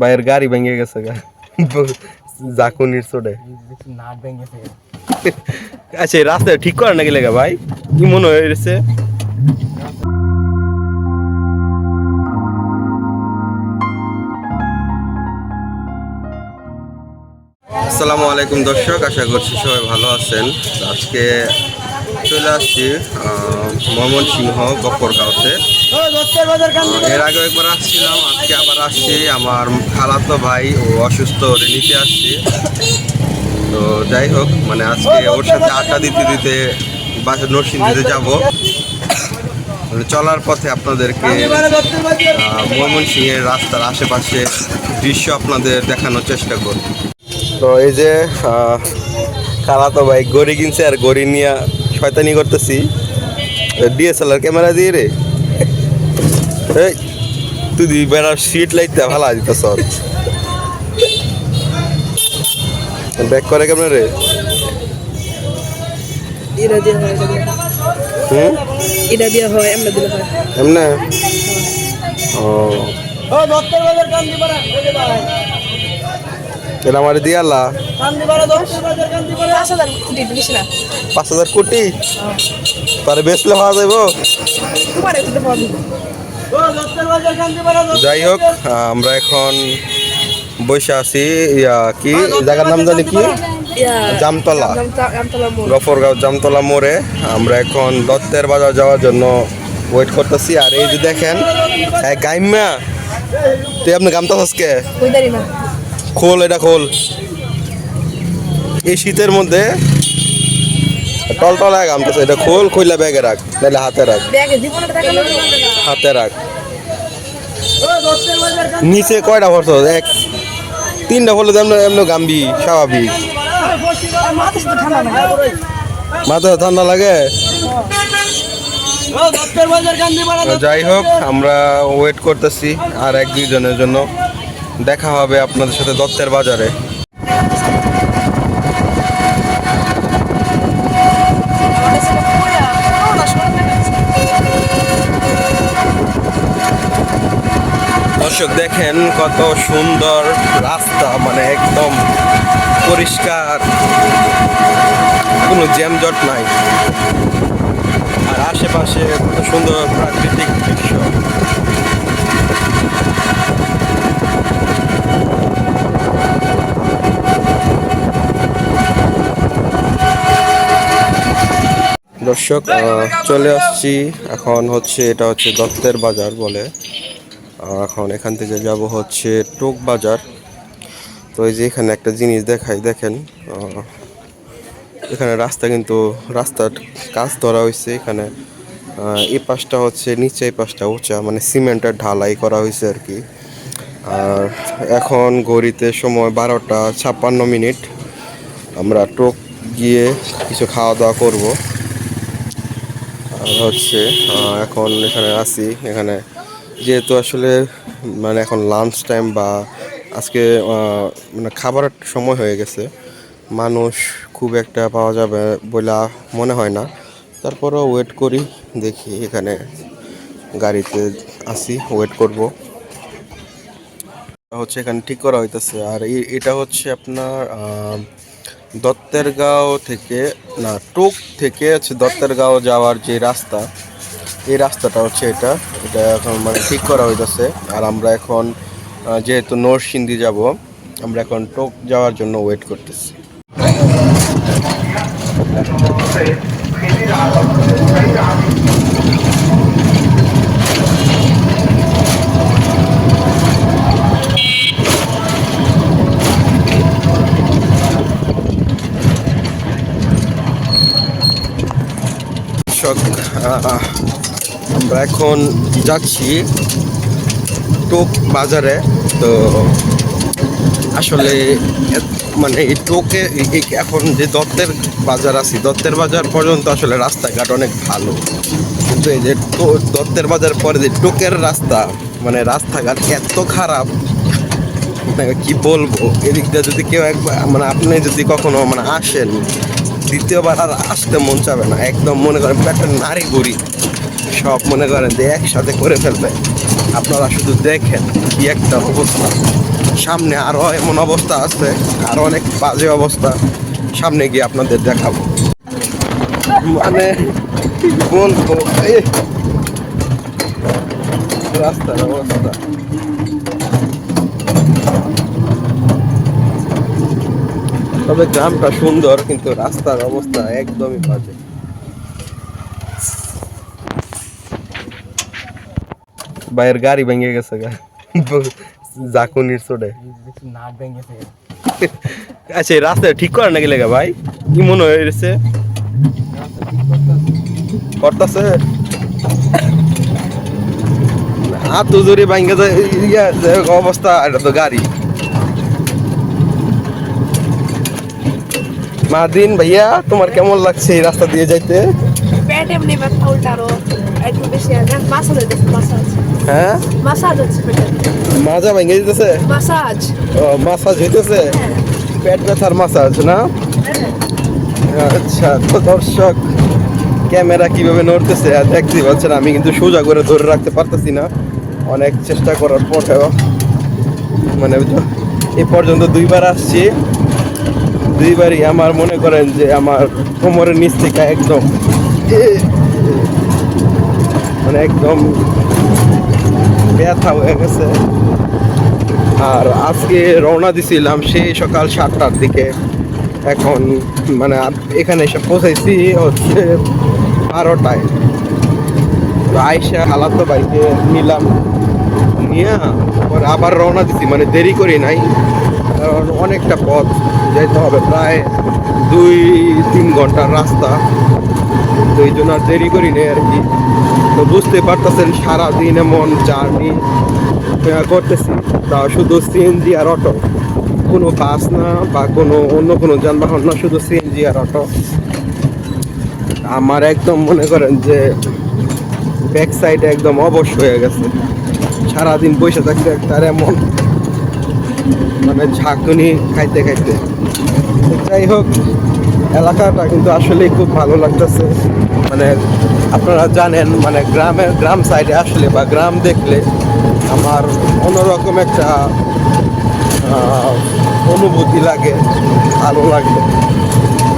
বাইরের গাড়ি ভেঙে গেছে গা। জাকুনির চোটে নাট ভেঙেছে আচ্ছা রাস্তা ঠিক করে নাকি লেগা ভাই? কি মনে হয়েছে আসসালামু আলাইকুম দর্শক, আশা করছি সবাই ভালো আছেন। আজকে চলে আসছি ময়মনসিংহ গফরগাঁওতে আহ, এর আগে একবার আসছিলাম আজকে আবার আসছি। আমার খালাতো ভাই ও অসুস্থ ওরে নিতে আসছি। তো যাই হোক মানে আজকে ওর সাথে আড্ডা দিতে দিতে বাসা নরসিংদীতে যাব। মানে চলার পথে আপনাদেরকে ময়মনসিংহের রাস্তার আশেপাশে দৃশ্য আপনাদের দেখানোর চেষ্টা করব। তো এই যে খালাতো ভাই গড়ি কিনছে আর গড়ি নিয়ে শয়তানি করতেছি। ডিএসএলআর ক্যামেরা দিয়ে রে। এই তুই দি বেড়ার সিট লাইতে ভালো দিত সব ব্যাক করে কেমন রে? এটা দিয়ে হয় হুম? এটা দিয়ে হয় আমরা দিলে হয়। এমনে ও। এটা আমার দিয়ালা পাঁচ হাজার কোটি দিলিস না? পাঁচ হাজার কোটি? তারে বেচলে পাওয়া যাইব। যাই হোক আমরা এখন বসে আছি ইয়া কি জায়গার নাম জানি কি? জামতলা। গফরগাঁও জামতলা মোড়ে। আমরা এখন দত্তের বাজার যাওয়ার জন্য ওয়েট করতেছি। আর এই যে দেখেন গাইম্যা তুই আপনি গামতা হসকে খোল এটা খোল। এই শীতের মধ্যে টলটলায় গামতেছে এটা খোল খইলা ব্যাগে রাখ নাহলে হাতে রাখ। হাতে রাখ। নিচে কয়টা ভরছ এক তিনটা হলে এমনি এমনি গাম্বি স্বাভাবিক। মাথা ঠান্ডা মাথা ঠান্ডা লাগে যাই হোক আমরা ওয়েট করতেছি আর এক দুইজনের জন্য। দেখা হবে আপনাদের সাথে দত্তের বাজারে। দর্শক, দেখেন কত সুন্দর রাস্তা মানে একদম পরিষ্কার। কোনো জ্যামজট নাই। আর আশেপাশে কত সুন্দর প্রাকৃতিক দৃশ্য। দর্শক চলে আসছি। এখন হচ্ছে এটা হচ্ছে দত্তের বাজার বলে। এখন এখান থেকে যাব হচ্ছে টোক বাজার। তো এই যে এখানে একটা জিনিস দেখাই, দেখেন এখানে রাস্তা কিন্তু, রাস্তার কাজ ধরা হয়েছে। এখানে এই পাশটা হচ্ছে, নিচে এই পাশটা উঁচা মানে সিমেন্টের ঢালাই করা হয়েছে আর কি। আর এখন ঘড়িতে সময় বারোটা ছাপ্পান্ন মিনিট। আমরা টোক গিয়ে কিছু খাওয়া দাওয়া করব। হচ্ছে এখন এখানে আছি। এখানে যেহেতু আসলে মানে এখন লাঞ্চ টাইম বা আজকে মানে খাবারের সময় হয়ে গেছে, মানুষ খুব একটা পাওয়া যাবে বলে মনে হয় না। তারপরেও ওয়েট করি, দেখি এখানে গাড়িতে আসি ওয়েট করব। হচ্ছে এখানে ঠিক করা হইতেছে। আর এটা হচ্ছে আপনার দত্তেরগাঁও থেকে, না, টোক থেকে হচ্ছে দত্তেরগাঁও যাওয়ার যে রাস্তা, এই রাস্তাটা হচ্ছে এটা। এটা এখন মানে ঠিক করা হইতেছে। আর আমরা এখন যেহেতু নরসিংদী যাব, আমরা এখন টোক যাওয়ার জন্য ওয়েট করতেছি দর্শক আহ, আমরা এখন যাচ্ছি টোক বাজারে। তো আসলে মানে এই টোকে এখন যে দত্তের বাজার আছে, দত্তের বাজার পর্যন্ত আসলে রাস্তাঘাট অনেক ভালো। কিন্তু এই যে দত্তের বাজার পরে যে টোকের রাস্তা মানে রাস্তাঘাট এত খারাপ মানে কি বলব? এদিক দিয়ে যদি কেউ একবার মানে আপনি যদি কখনো মানে আসেন দ্বিতীয়বার আর আসতে মন চাবে না। একদম মনে করেন একটা নারী গড়ি সব মনে করেন যে একসাথে করে ফেলবে। আপনারা শুধু দেখেন কি একটা অবস্থা। সামনে আরও এমন অবস্থা আছে, আরও অনেক বাজে অবস্থা। সামনে গিয়ে আপনাদের দেখাবো। মানে বলব? রাস্তার অবস্থা। তবে গ্রামটা সুন্দর, কিন্তু রাস্তার অবস্থা একদমই বাজে। বাইরের গাড়ি ভেঙে গেছে গা। জাকুনির চোটে। আচ্ছা রাস্তা ঠিক করে নাকি লেগে ভাই? কি মনে হয়েছে? করতেছে। হাত জোরে ভাঙ্গে যায় অবস্থা, এটা তো গাড়ি। মাদিন ভাইয়া তোমার কেমন লাগছে এই রাস্তা দিয়ে যাইতে? হ্যাঁ? মাজা ভেঙে দিতেছে? মাসাজ। হইতেছে? পেট ব্যথার মাসাজ না? আচ্ছা তো দর্শক ক্যামেরা কীভাবে নড়তেছে আর দেখতে পাচ্ছেন আমি কিন্তু সোজা করে ধরে রাখতে পারতেছি না। অনেক চেষ্টা করার পরেও মানে এ পর্যন্ত দুইবার আসছি। দুইবারই আমার মনে করেন যে আমার কোমরের নিচ থেকে একদম মানে একদম ব্যথা হয়ে গেছে। আর আজকে রওনা দিছিলাম সেই সকাল সাতটার দিকে। এখন মানে এখানে এসে পৌঁছাইছি হচ্ছে বারোটায়। তো আইসা হালাতো বাইকে নিলাম। নিয়ে আবার রওনা দিছি মানে দেরি করি নাই। অনেকটা পথ যেতে হবে, প্রায় দুই, তিন ঘণ্টার রাস্তা। তো এই জন্য আর দেরি করি নেই আর কি। তো বুঝতে পারতেছেন, সারাদিন এমন জার্নি করতেছি। তা শুধু সিএনজি আর অটো। কোনো বাস না বা কোনো অন্য কোনো যানবাহন না, শুধু সিএনজি আর অটো। আমার একদম মনে করেন যে ব্যাক সাইডে একদম অবশ হয়ে গেছে। সারাদিন বসে থাকতে তার এমন মানে ঝাঁকুনি খাইতে খাইতে। যাই হোক, এলাকাটা কিন্তু আসলেই খুব ভালো লাগতেছে। মানে আপনারা জানেন মানে গ্রামের গ্রাম সাইডে আসলে বা গ্রাম দেখলে আমার অন্যরকম একটা অনুভূতি লাগে, ভালো লাগে।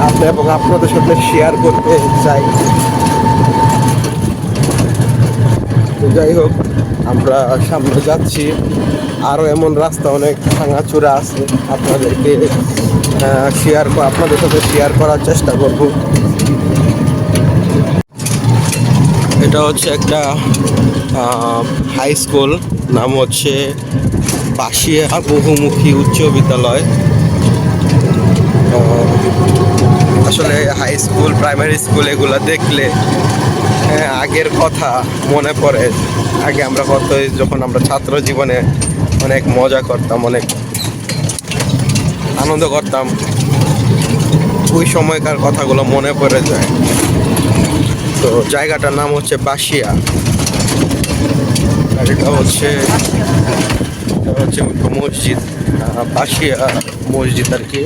আপনি এবং আপনাদের সাথে শেয়ার করতে চাই। যাই হোক, আমরা সামনে যাচ্ছি। আরও এমন রাস্তা অনেক ভাঙাচোরা আছে। আপনাদেরকে শেয়ার আপনাদের সাথে শেয়ার করার চেষ্টা করব। এটা হচ্ছে একটা হাই স্কুল নাম হচ্ছে বাসিয়া বহুমুখী উচ্চ বিদ্যালয়। আসলে হাই স্কুল প্রাইমারি স্কুল এগুলো দেখলে হ্যাঁ আগের কথা মনে পড়ে। আগে আমরা কত যখন আমরা ছাত্র জীবনে অনেক মজা করতাম, অনেক আনন্দ করতাম। ওই সময়কার কথাগুলো মনে পড়ে যায়। তো জায়গাটার নাম হচ্ছে বাসিয়া আর এটা হচ্ছে হচ্ছে মসজিদ। বাসিয়া মসজিদ আর কি।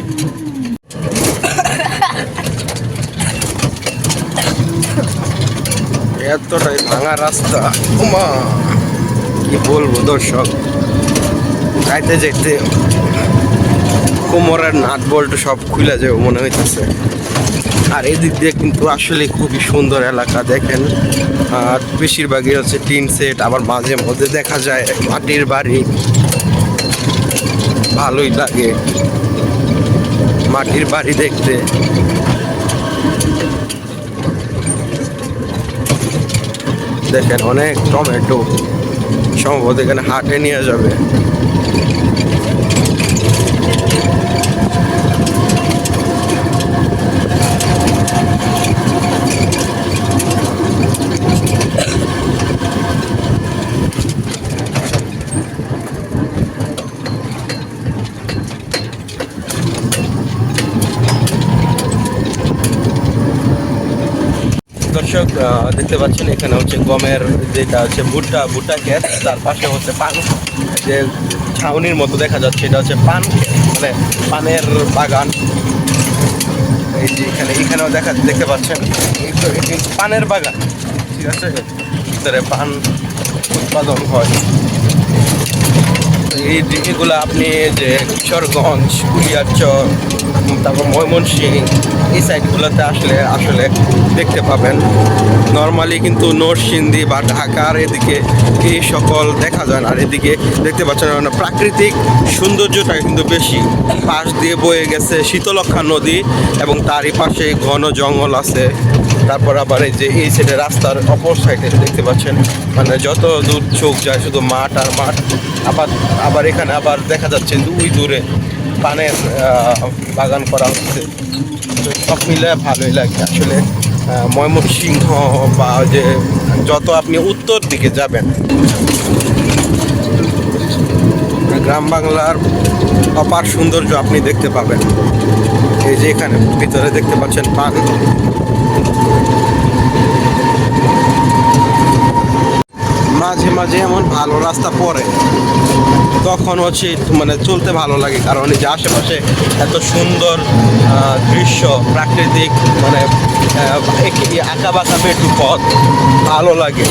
এতটাই ভাঙা রাস্তা। কি বলব দর্শক? যাইতে যাইতে কোমরের নাট বল্ট সব খুলে যাবে মনে হইতেছে। আর এদিক দিয়ে কিন্তু আসলে খুবই সুন্দর এলাকা, দেখেন। আর বেশিরভাগই হচ্ছে টিন সেট, আবার মাঝে মধ্যে দেখা যায় মাটির বাড়ি। ভালোই লাগে মাটির বাড়ি দেখতে। দেখেন অনেক টমেটো সম্ভবত এখানে হাটে নিয়ে যাবে দর্শক আহ, দেখতে পাচ্ছেন, এখানে হচ্ছে গমের যেটা হচ্ছে ভুট্টা ভুট্টা ক্ষেত তার পাশে হচ্ছে পান। যে ছাউনির মতো দেখা যাচ্ছে, এটা হচ্ছে পান মানে পানের বাগান। এই যে এখানে, এখানেও দেখা, দেখতে পাচ্ছেন পানের বাগান, ঠিক আছে? ভিতরে পান উৎপাদন হয়। এই এগুলো আপনি যে কিশোরগঞ্জ কুলিয়ারচর তারপর ময়মনসিং এই সাইডগুলোতে আসলে আসলে দেখতে পাবেন। নর্মালি কিন্তু নরসিন্দি বা ঢাকার এদিকে এই সকল দেখা যায় না। আর এদিকে দেখতে পাচ্ছেন প্রাকৃতিক সৌন্দর্যটা কিন্তু বেশি। পাশ দিয়ে বয়ে গেছে শীতলক্ষা নদী এবং তারই পাশে ঘন জঙ্গল আছে। তারপর আবার এই যে এই সাইডে রাস্তার অপর সাইডে দেখতে পাচ্ছেন মানে যত দূর চোখ যায় শুধু মাঠ আর মাঠ, আবার আবার এখানে আবার দেখা যাচ্ছে দুই দূরে পানের বাগান করা হচ্ছে। সব মিলে ভালোই লাগে আসলে। ময়মনসিংহ বা যে যত আপনি উত্তর দিকে যাবেন, গ্রাম বাংলার অপার সৌন্দর্য আপনি দেখতে পাবেন। এই যে এখানে ভিতরে দেখতে পাচ্ছেন পান। Thank you. মাঝে মাঝে এমন ভালো রাস্তা পড়ে। তখন হচ্ছে মানে চলতে ভালো লাগে, কারণ এই যে আশেপাশে এত সুন্দর দৃশ্য, প্রাকৃতিক মানে আঁকা বাঁকা পেটু পথ, ভালো লাগে।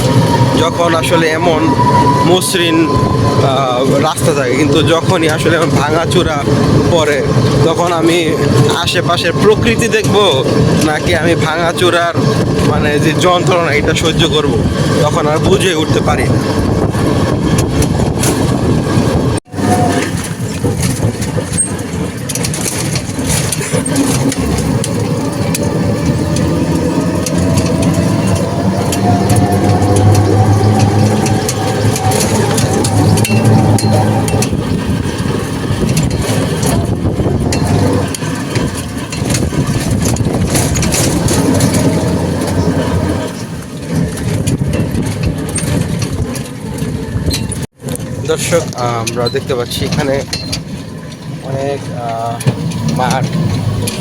যখন আসলে এমন মসৃণ রাস্তা থাকে, কিন্তু যখনই আসলে ভাঙাচুরা পড়ে, তখন আমি আশেপাশের প্রকৃতি দেখব, নাকি আমি ভাঙাচুরার মানে যে যন্ত্রণা, এটা সহ্য করব, তখন আর বুঝে উঠতে পারি না দর্শক আমরা দেখতে পাচ্ছি এখানে অনেক মাঠ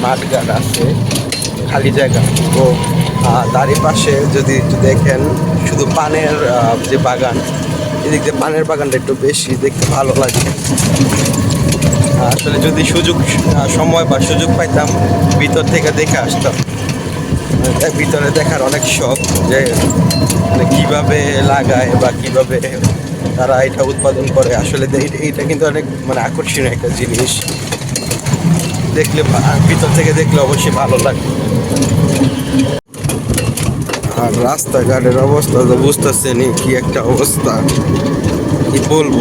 মাঠ ঘাট আছে খালি জায়গা। আহ, তারই পাশে যদি একটু দেখেন শুধু পানের যে বাগান এদিক দিয়ে পানের বাগানটা একটু বেশি দেখতে ভালো লাগে। আসলে যদি সুযোগ সময় বা সুযোগ পাইতাম ভিতর থেকে দেখে আসতাম। ভিতরে দেখার অনেক শখ যে মানে কীভাবে লাগায় বা কীভাবে তারা এটা উৎপাদন করে। আসলে এইটা কিন্তু অনেক মানে আকর্ষণীয় একটা জিনিস। দেখলে ভিতর থেকে দেখলে অবশ্যই ভালো লাগবে আর রাস্তাঘাটের অবস্থা তো বুঝতেছেনি কি একটা অবস্থা। কি বলব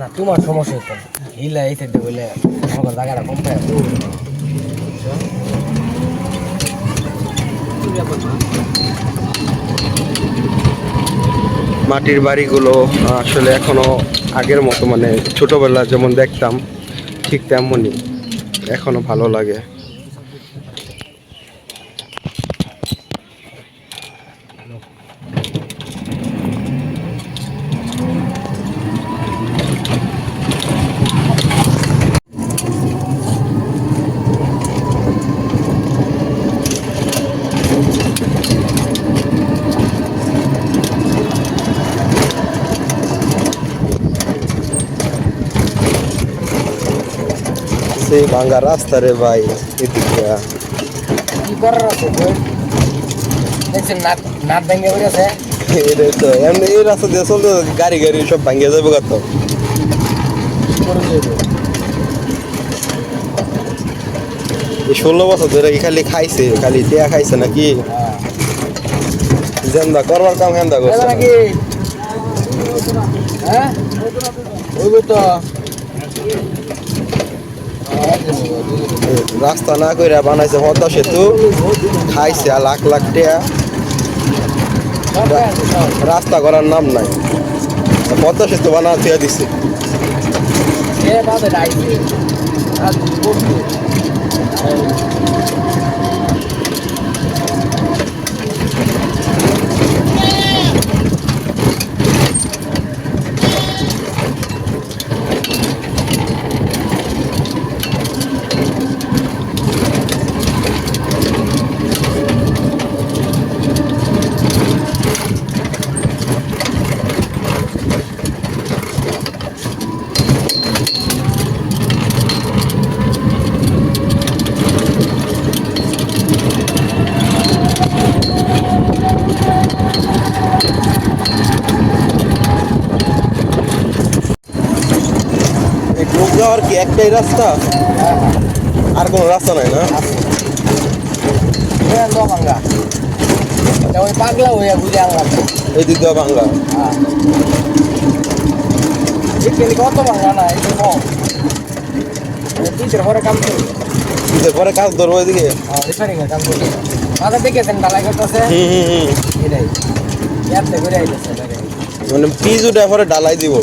না তোমার সমস্যা হতো হিলা এই সাইডে বলে আমার কম পায়। মাটির বাড়িগুলো আসলে এখনও আগের মতো মানে ছোটবেলা যেমন দেখতাম, ঠিক তেমনই এখনও ভালো লাগে। ভাঙ্গা রাস্তা রে ভাই এদিকে কি করার আছে বই দেখছেন নাট নাট ভেঙে পড়ে আছে এটাই তো এমনি এই রাস্তা দিয়ে চলতে গাড়ি গাড়ি সব ভাঙ্গিয়ে যাবে কত? ষোলো বছর ধরে খালি খাইছে খালি টিয়া খাইছে নাকি? জেন্দা করবার কাম হেন্দা করছে নাকি? হ্যাঁ? তো। রাস্তা না করে বানাইছে পদ্মা সেতু, খাইছে লাখ লাখ টিয়া। রাস্তা করার নাম নাই। পদ্মা সেতু বানা থুয়া দিছে। কে ডাইছে আর বলছি একটাই রাস্তা? হ্যাঁ হ্যাঁ আর কোনো রাস্তা নাই না? আছে ভাঙ্গা ওই পাগলা হয়ে বুঝে আনলাম। এই দিক দিয়ে বাংলা হ্যাঁ। কত ভাঙ্গা না কম দুইটার পরে কাম করি। ঈদের পরে কাজ ধরবো এদিকে? হ্যাঁ রিপেয়ারিং এর মাথা দেখেছেন ডালাই করতেছে। হুম হুম হুম। এটাই। আইতেছে। মানে পিচ উঠে পরে ডালাই দিব।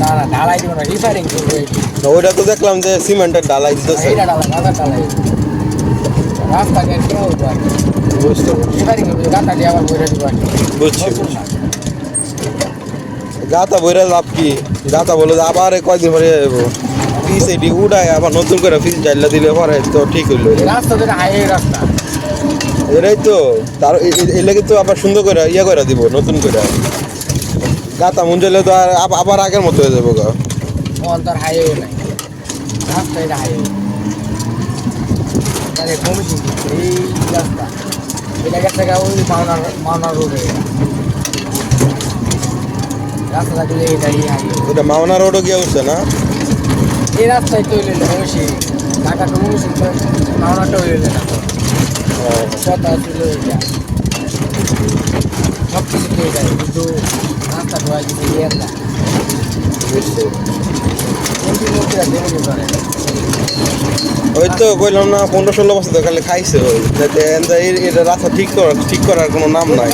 না না ঢালাই দিব না রিপেয়ারিং করবে না, ওইটা তো দেখলাম যে সিমেন্টের দিতেছে। ঢালাই মাথা ঢালাই। রাস্তাকে কেউ উঠবো আর কি। বুঝতে পারছি। রিপেয়ারিং করবে গাঁথা দিয়ে আবার বইরে দিব আর কি। বুঝছি গাতা বইরা লাভ কি? গাতা বলে আবার কয়দিন পরে পিস এটি উড়ায় আবার নতুন করে পিস জাইলা দিলে পরে তো ঠিক হইল। রাস্তা যেটা হাইওয়ে রাস্তা। এটাই তো তার এই লাগে তো আবার সুন্দর করে ইয়ে করে দিব নতুন করে। গাতা মুঞ্জালে তো আর আব- আবার আগের মতো হয়ে যাব গা। ওখান তো আর হাইওয়ে নাই। রাস্তা এটা হাইওয়ে তাহলে কমিশন এই রাস্তা। এটা গেছে গা ওই মাওনার মাওনার রোডে রাস্তা থাকলে এটা এই হাইওয়ে এটা মাওনা রোডও গিয়ে উঠছে না? এই রাস্তায় তৈরি হইলে কমিশন ঢাকা কমিশন মাওনাটা হইলে না। কথা ছিল এটা। সব কিছু পেয়ে না ওই তো বললাম না পনেরো ষোলো বছর তো খালি খাইছে এটা রাস্তা ঠিক করার ঠিক করার কোনো নাম নাই.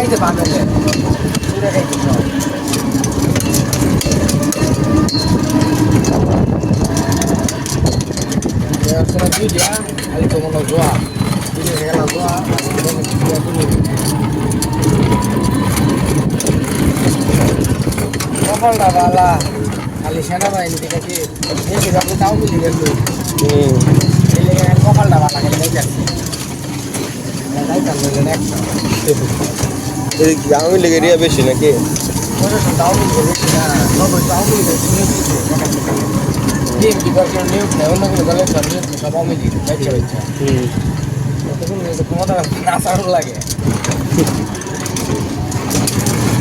Ini কপালটা বালা খালি সেনাবাহিনী থেকে কি বেশি আপনি তাও মিলি গেল কপালটা বালা খালি যাই যাচ্ছে যাইতাম বললেন একটা। এই কি আমি লেগে এরিয়া বেশি নাকি? লাগে।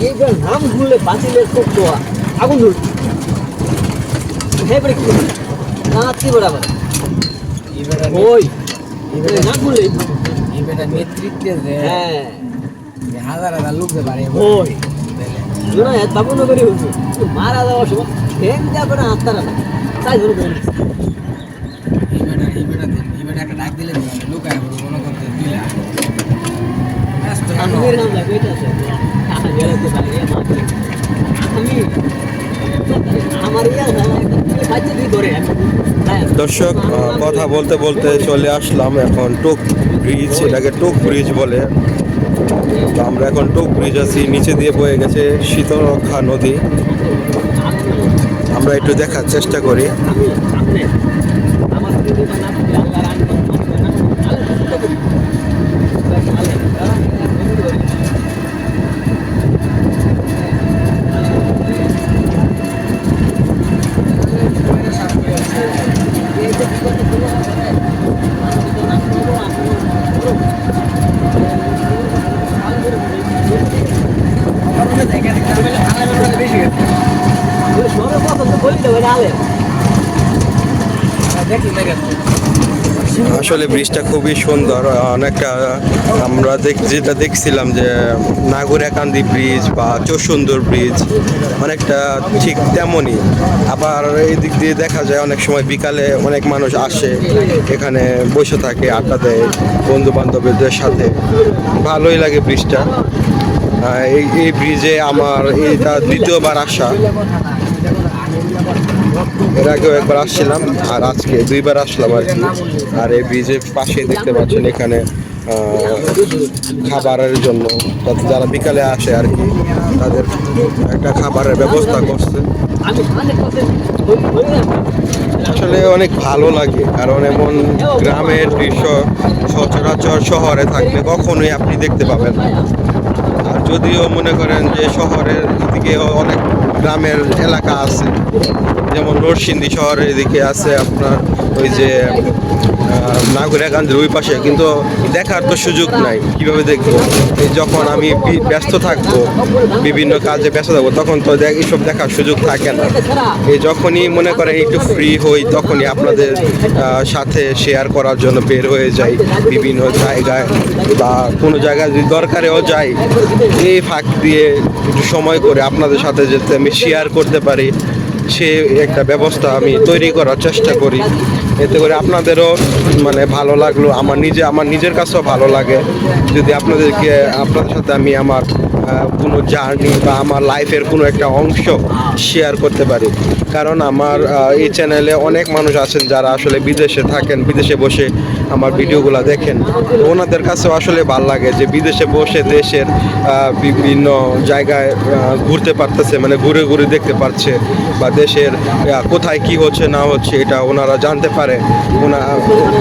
এইবার নাম ঘুরলে বাঁচিলে চলতো আগুন ধরত হ্যাঁ কি? না কি বরাবর এবারে ওই। না ঘুরলে এবারে নেতৃত্বে যে হ্যাঁ। হাজার হাজার লোক যে বাড়ে ওই। না তাবু না করে হুজুর মারা যাওয়ার সময়। ঠেং যাবে না আত্মারা না। তাই ধরে ধরে। এবারে এবারে এবারে একটা ডাক দিলে লোক আয় বড় কোনো করতে দিলা। নাম এটা দর্শক কথা বলতে বলতে চলে আসলাম এখন টোক ব্রিজ, এটাকে টোক ব্রিজ বলে। তো আমরা এখন টোক ব্রিজ আছি, নিচে দিয়ে বয়ে গেছে শীতলক্ষা নদী। আমরা একটু দেখার চেষ্টা করি আমি সামনে আমার দিদি না আল্লাহ রান আমাদের জায়গা থেকে আমি বলে হাজার হাজার বেশি গেছে। সরে কথা তো বলি তো আলে আমরা দেখি না গেছে। আসলে ব্রিজটা খুবই সুন্দর, অনেকটা আমরা যেটা দেখছিলাম যে নাগুরাকান্দি ব্রিজ বা চৌসুন্দর ব্রিজ, অনেকটা ঠিক তেমনই। আবার এই দিক দিয়ে দেখা যায় অনেক সময় বিকালে অনেক মানুষ আসে, এখানে বসে থাকে, আড্ডা দেয় বন্ধু বান্ধবদের সাথে। ভালোই লাগে ব্রিজটা। এই এই ব্রিজে আমার এইটা দ্বিতীয়বার আসা। এর আগেও একবার আসছিলাম, আর আজকে দুইবার আসলাম আর কি। আর এই ব্রিজের পাশে দেখতে পাচ্ছেন এখানে খাবারের জন্য। যারা বিকালে আসে আর কি, তাদের একটা খাবারের ব্যবস্থা করছে। আসলে অনেক ভালো লাগে, কারণ এমন গ্রামের দৃশ্য সচরাচর শহরে থাকলে কখনোই আপনি দেখতে পাবেন না। আর যদিও মনে করেন যে শহরের দিকে অনেক গ্রামের এলাকা আছে। যেমন নরসিংদী শহরের এদিকে আছে আপনার ওই যে নাগরিকান্দের ওই পাশে, কিন্তু দেখার তো সুযোগ নাই। কীভাবে দেখব? এই যখন আমি ব্যস্ত থাকব, বিভিন্ন কাজে ব্যস্ত থাকব, তখন তো এইসব দেখার সুযোগ থাকে না। এই যখনই মনে করেন একটু ফ্রি হই, তখনই আপনাদের সাথে শেয়ার করার জন্য বের হয়ে যাই। বিভিন্ন জায়গায় বা কোনো জায়গায় যদি দরকারেও যাই, এই ফাঁক দিয়ে একটু সময় করে আপনাদের সাথে যেতে আমি শেয়ার করতে পারি। সে একটা ব্যবস্থা আমি তৈরি করার চেষ্টা করি। এতে করে আপনাদেরও মানে ভালো লাগল, আমার নিজে, আমার নিজের কাছেও ভালো লাগে। যদি আপনাদেরকে, আপনাদের সাথে আমি আমার কোনো জার্নি বা আমার লাইফের কোনো একটা অংশ শেয়ার করতে পারি। কারণ আমার এই চ্যানেলে অনেক মানুষ আছেন যারা আসলে বিদেশে থাকেন, বিদেশে বসে আমার ভিডিওগুলো দেখেন। ওনাদের কাছেও আসলে ভালো লাগে যে বিদেশে বসে দেশের বিভিন্ন জায়গায় ঘুরতে পারতেছে মানে ঘুরে ঘুরে দেখতে পারছে বা দেশের কোথায় কি হচ্ছে না হচ্ছে এটা ওনারা জানতে পারে। ওনা,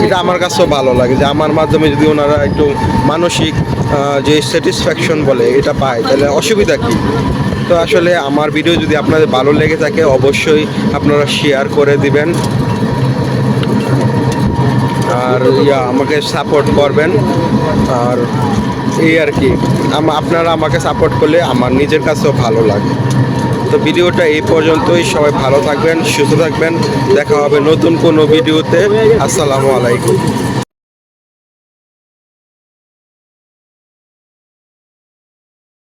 এটা আমার কাছেও ভালো লাগে যে আমার মাধ্যমে যদি ওনারা একটু মানসিক যে স্যাটিসফ্যাকশন বলে এটা পায়। তাহলে অসুবিধা কী? তো আসলে আমার ভিডিও যদি আপনাদের ভালো লেগে থাকে, অবশ্যই আপনারা শেয়ার করে দিবেন। আর ইয়া, আমাকে সাপোর্ট করবেন। আর এই আর কি আপনারা আমাকে সাপোর্ট করলে আমার নিজের কাছেও ভালো লাগে। তো ভিডিওটা এই পর্যন্তই, সবাই ভালো থাকবেন, সুস্থ থাকবেন। দেখা হবে নতুন কোনো ভিডিওতে আসসালামু আলাইকুম।